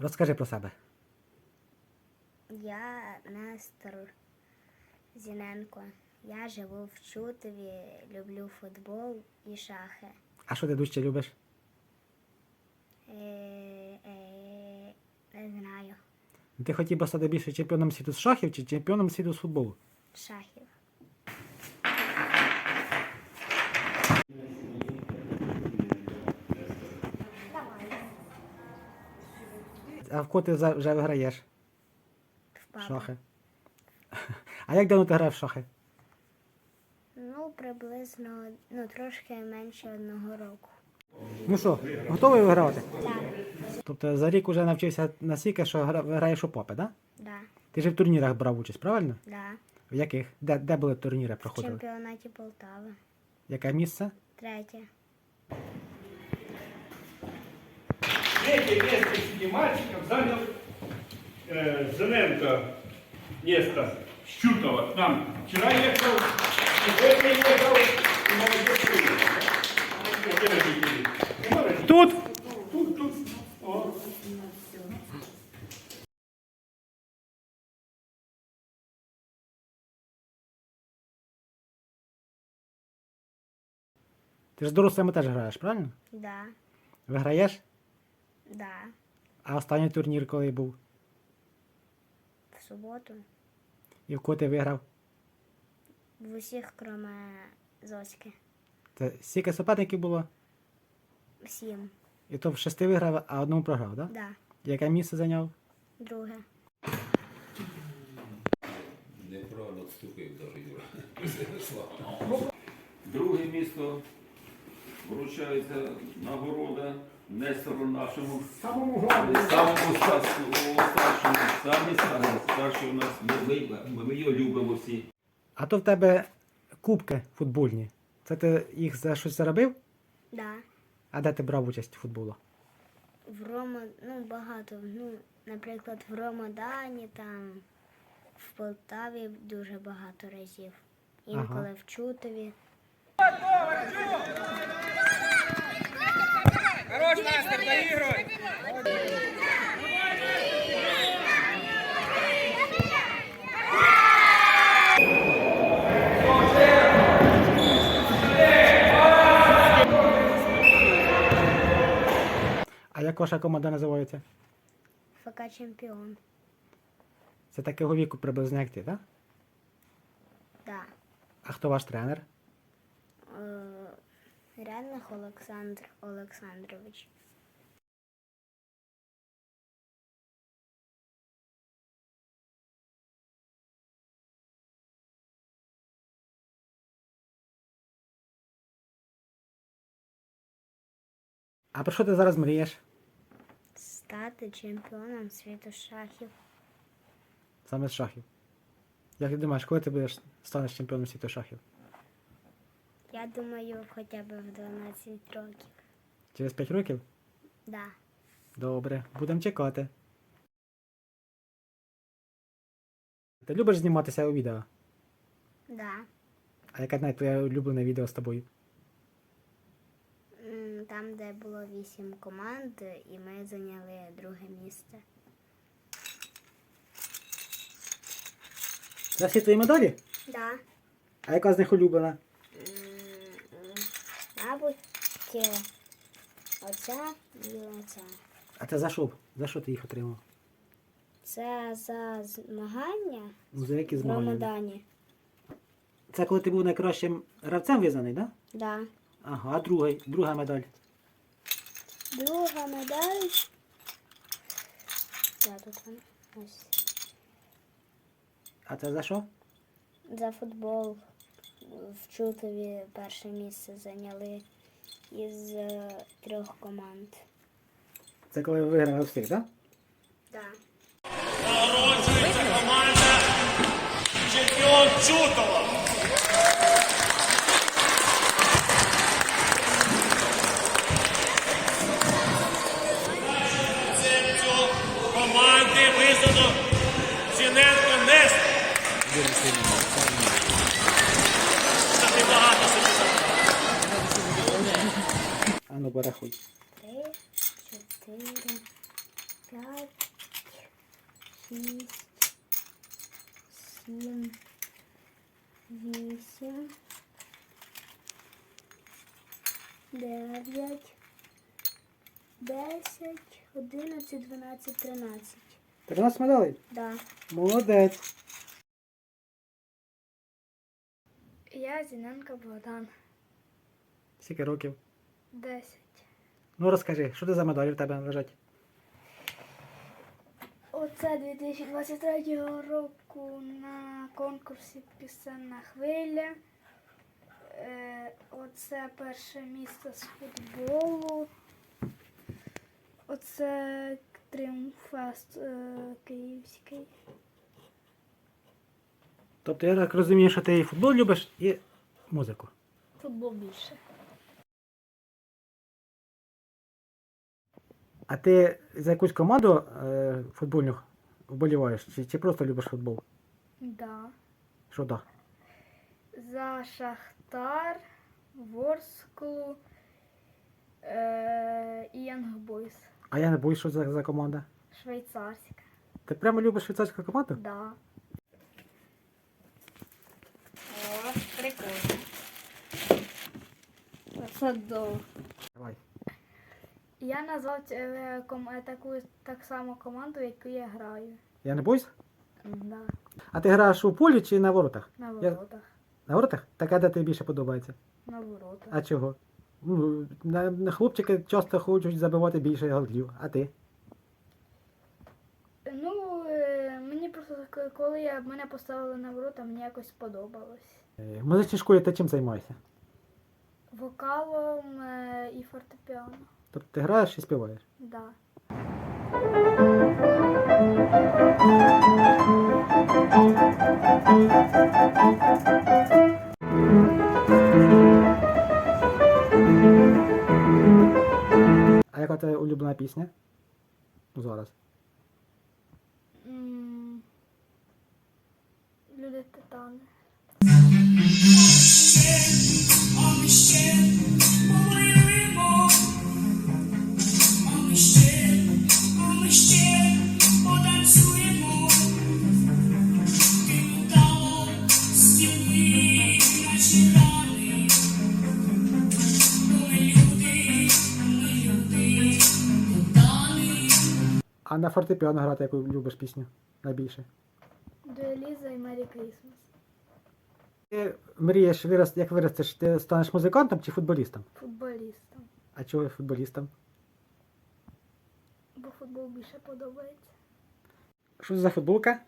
Розкажи про себе. Я Нестор Зіненко. Я живу в Чутові, люблю футбол і шахи. А що ти дужче любиш? Е, е, не знаю. Ти хотів би стати більше чемпіоном світу з шахів чи чемпіоном світу з футболу? Шахів. А в кого ти вже виграєш? В. Шахи. А як давно ти грав в шахи? Ну, приблизно, ну, трошки менше одного року. Ну що, готовий вигравати? Так, Тобто за рік вже навчився настільки, що гра- граєш у попи, так? Да? да, Ти ж в турнірах брав участь, правильно? да. В яких? Де, де були турніри В проходили? чемпіонаті Полтави. Яке місце? Третє. Третье место среди мальчиков занял э, Зененко место Щутова. К нам вчера ехал, сегодня ехал, и молодец? Тут! Тут, тут. О. Ти ж дорослими теж граєш, правильно? Да, Виграєш? Да. А останній турнір коли був? В суботу. І в кого ти виграв? В усіх, кроме Зоськи. Це стільки суперників було? Сім. І то в шести виграв, а одному програв, так? Да? Да. Яке місце зайняв? Друге. Неправильно вступив даже Юра. Друге місто вручається нагорода Нестору нашому. Самому главному. Самому старшому, старшому, самі старші, у нас, ми, ми, ми його любимо всі. А то в тебе кубки футбольні. Це ти їх за щось заробив? Да. А де ти брав участь в футболу? В Рома, ну багато. Ну, наприклад, в Ромадані, там в Полтаві дуже багато разів. Інколи Ага. в Чутові. Хорош, Настер, доігруй! А як ваша команда називається? ФК чемпіон. Це такого віку приблизно як ти, так? Да. А хто ваш тренер? Е, Рядних Олександр Олександрович. А про що ти зараз мрієш? Стати чемпіоном світу шахів. Саме з шахів. Як ти думаєш, коли ти будеш станеш чемпіоном світу шахів? Я думаю, хоча б в 12 років. Через 5 років? Да. Добре, будемо чекати. Ти любиш зніматися у відео? Да. А яке навіть твоє улюблене відео з тобою? Там, де було вісім команд, і ми зайняли друге місце. Це всі твої медалі? Да. А яка з них улюблена? Мабуть, оця і оця. А це за що? За що ти їх отримав? Це за змагання Ну, за які в змагання? Це коли ти був найкращим гравцем визнаний, так? Да? Да. Ага, а другий, друга медаль. Друга медаль. Да, тут вона. Ось. А це за що? За футбол в Чутові перше місце зайняли із е, трьох команд. Це коли ви виграли всіх, так? Да? Да. Народжується команда чемпіон Чутова. Команди висадок Зіненко Нестор. Це небагато собі. А ну порахуй. Три, чотири, п'ять, шість, сім, вісім, дев'ять, десять, одинадцять, дванадцять, тринадцять. 13 медалей. Да. Молодець. Я Зіненко Богдан. Скільки років? Десять. Ну розкажи, що ти за медалі в тебе лежать? Оце 2023 року на конкурсі Пісенна хвиля. Е, Оце перше місце з футболу. Оце Тріумфест е, Київський. Тобто я так розумію, що ти і футбол любиш, і музику. Футбол більше. А ти за якусь команду е, футбольну вболіваєш? Чи, чи просто любиш футбол? Да. Що да? За Шахтар, Ворсклу е, і Янгбойс. А я не боюсь, що за, за команда. Швейцарська. Ти прямо любиш швейцарську команду? Да. О, прикольно. До. Давай. Я назвав е, ком, е, таку так само команду, яку я граю. Я не боюсь? Да. А ти граєш у полі чи на воротах? На Я- воротах. На воротах? Так а де тобі більше подобається? На воротах. А чого? Ну, на, на хлопчики часто хочуть забивати більше голів, а ти? Ну, е, мені просто к- коли я, мене поставили на ворота, мені якось сподобалось. Е, В музичній школі ти чим займаєшся? Вокалом е, і фортепіано. Тобто ти граєш і співаєш? Да. А яка твоя улюблена пісня? Ну, Зараз. М, Люди титани. А на фортепіано грати, яку любиш пісню найбільше? До Еліза і Мері Крісмас. Ти мрієш вирос, як виростеш, ти станеш музикантом чи футболістом? Футболістом. А чого футболістом? Бо футбол більше подобається. Що це за футболка?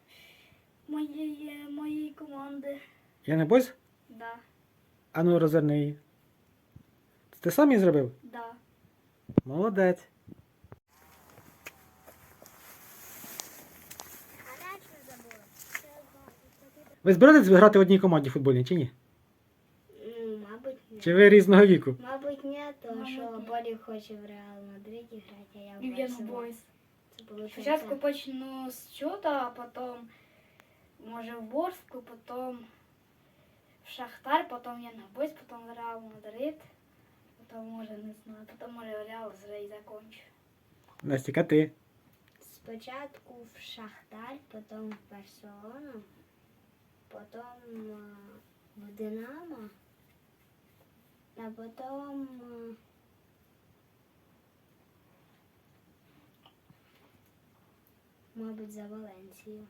Моєї, моєї команди. Я не бойсь? Да. А ну розверни її. Ти сам її зробив? Да. Молодець. Ви збираєтесь грати в одній команді футбольній чи ні? Ну, мабуть, ні. Чи ви різного віку? Мабуть, ні, тому Мабуть, що ні. Болі хоче в Реал Мадриді грати, а я в І Барселоні. Boys. Це получається- Спочатку почну з чуда, а потім може в Борську, потім в Шахтар, потім я на Бойс, потім в Реал Мадрид, потім може не знаю, потім може в Реал вже і закончу. Настя, ти. Спочатку в Шахтар, потім в Барселону, потім е, в Динамо, а потом е, мабуть за Валенсію.